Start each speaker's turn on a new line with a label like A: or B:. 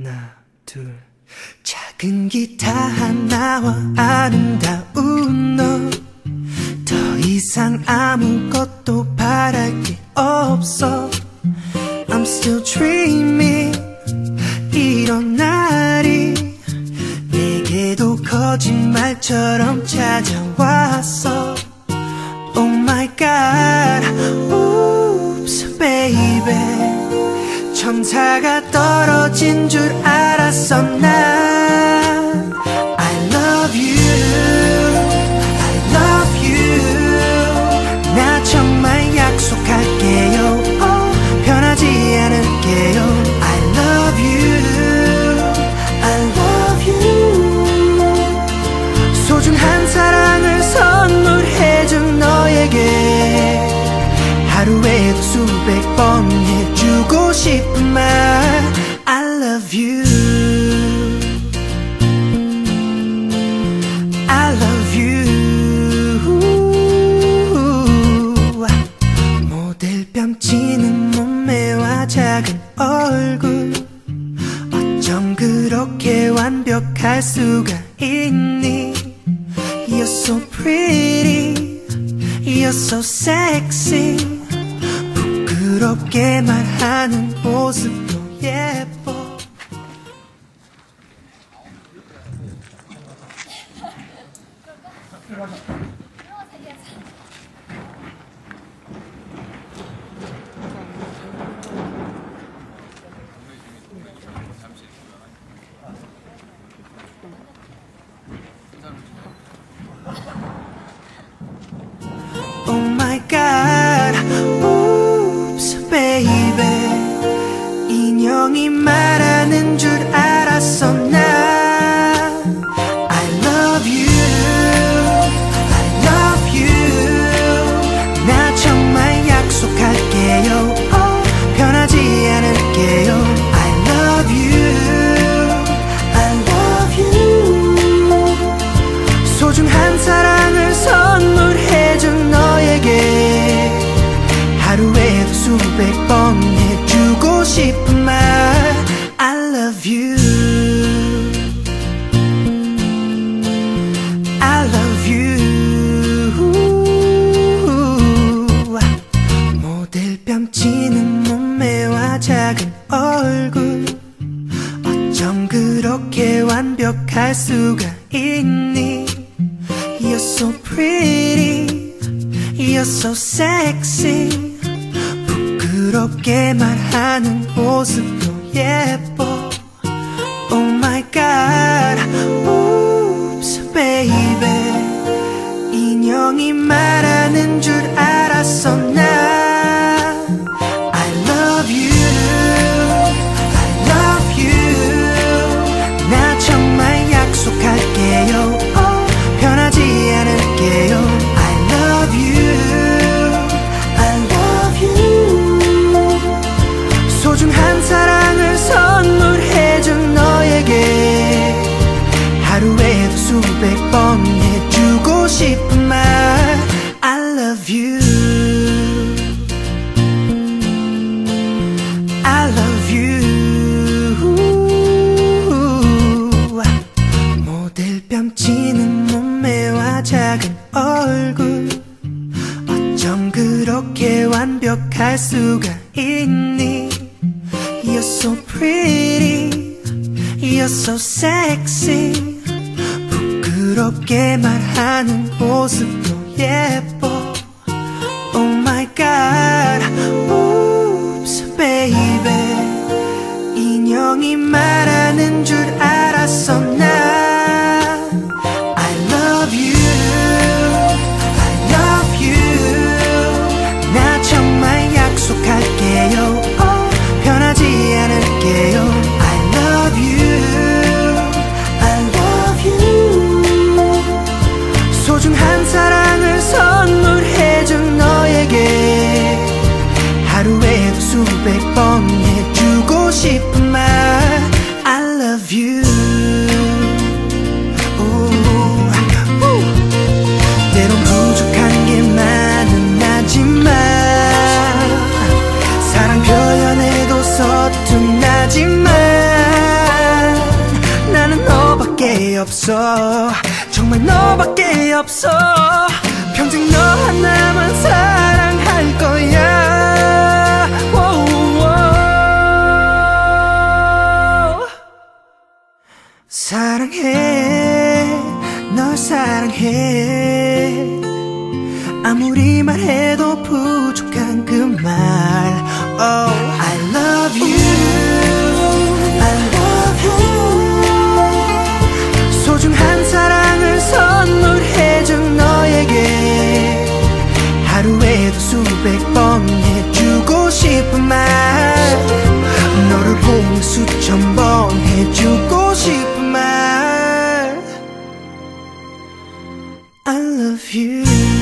A: 하나 둘. 작은 기타 하나와 아름다운 너. 더 이상 아무것도 바랄 게 없어. I'm still dreaming. 이런 날이 내게도 거짓말처럼 찾아왔어. Oh my god. Oops baby. 천사가 수백 번 해주고 싶은 말. I love you 완벽할 수가 있니 You're so pretty You're so sexy 부끄럽게 말하는 모습도 예뻐 싶은 말 I love you I love you 모델 뺨치는 몸매와 작은 얼굴 어쩜 그렇게 완벽할 수가 있니 You're so pretty You're so sexy 부끄럽게 말하는 모습도 예뻐 수가 있니 You're so pretty You're so sexy 부끄럽게 말하는 모습도 예뻐 싶은 말. I love you. 오, 오. 부족한 게 많은 하지만 사랑 표현에도 서툰하지만 나는 너밖에 없어. 정말 너밖에 없어. 평생 너 사랑해. 널 사랑해. 아무리 말해도 부족한 그말. Oh. que